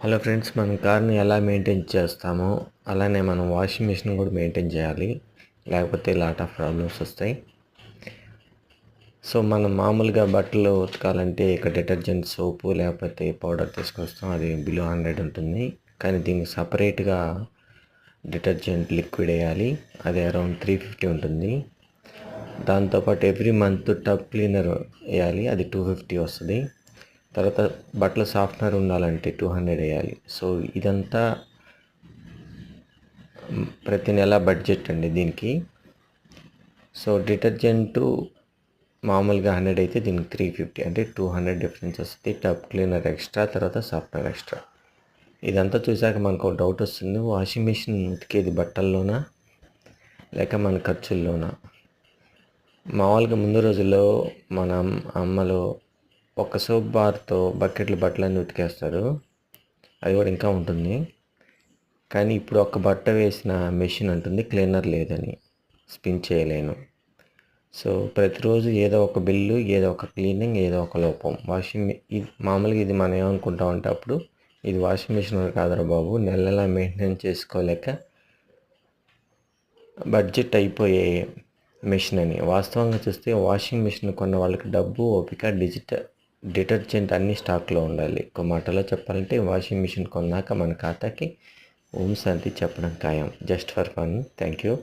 Hello friends మన కార్ని ఎలా మెయింటైన్ చేస్తామో అలానే మనం వాషింగ్ మిషన్ కూడా మెయింటైన్ చేయాలి. లేకపోతే లాట్ ఆఫ్ ప్రాబ్లమ్స్ వస్తాయి. సో మనం మామూలుగా బట్టలు ఉతకాలంటే ఇక డిటర్జెంట్ సోపు లేకపోతే పౌడర్ తీసుకొస్తాం అది బిలో హండ్రెడ్ ఉంటుంది. కానీ దీనికి సపరేట్గా డిటర్జెంట్ లిక్విడ్ వేయాలి. అది అరౌండ్ త్రీ ఫిఫ్టీ ఉంటుంది. దాంతోపాటు ఎవ్రీ మంత్ టబ్ క్లీనర్ వేయాలి. అది టూ ఫిఫ్టీ వస్తుంది. తర్వాత బట్టల సాఫ్ట్నర్ ఉండాలంటే టూ హండ్రెడ్ వేయాలి. సో ఇదంతా ప్రతి నెల బడ్జెట్ అండి దీనికి. సో డిటర్జెంట్ మామూలుగా హండ్రెడ్ అయితే దీనికి త్రీ ఫిఫ్టీ అంటే టూ హండ్రెడ్ డిఫరెన్స్ వస్తుంది. టబ్ క్లీనర్ ఎక్స్ట్రా తర్వాత సాఫ్ట్వేర్ ఎక్స్ట్రా ఇదంతా చూసాక మనకు ఒక డౌట్ వస్తుంది. వాషింగ్ మిషన్ ఉతికేది బట్టల్లోనా? లేక మన ఖర్చుల్లోనా? మామూలుగా ముందు రోజుల్లో మన అమ్మలో ఒక సోప్ బార్తో బకెట్లు బట్టలన్నీ ఉతికేస్తారు. అది కూడా ఇంకా ఉంటుంది. కానీ ఇప్పుడు ఒక బట్ట వేసిన మెషిన్ అంటుంది. క్లీనర్ లేదని స్పిన్ చేయలేను. సో ప్రతిరోజు ఏదో ఒక బిల్లు ఏదో ఒక క్లీనింగ్ ఏదో ఒక లోపం. వాషింగ్ ఇది మామూలుగా ఇది మనం ఏమనుకుంటాం అంటే అప్పుడు ఇది వాషింగ్ మిషన్ కాదురా బాబు. నెల నెలా మెయింటెనెన్స్ చేసుకోలేక బడ్జెట్ అయిపోయే మిషన్ అని. వాస్తవంగా చూస్తే వాషింగ్ మిషన్ కొన్న వాళ్ళకి డబ్బు ఓపిక డిజిటల్ డిటర్జెంట్ అన్ని స్టాక్లో ఉండాలి. ఒక మాటలో చెప్పాలంటే వాషింగ్ మిషన్ కొన్నాక మన ఖాతాకి ఓం శాంతి చెప్పడం ఖాయం. Just for fun. Thank you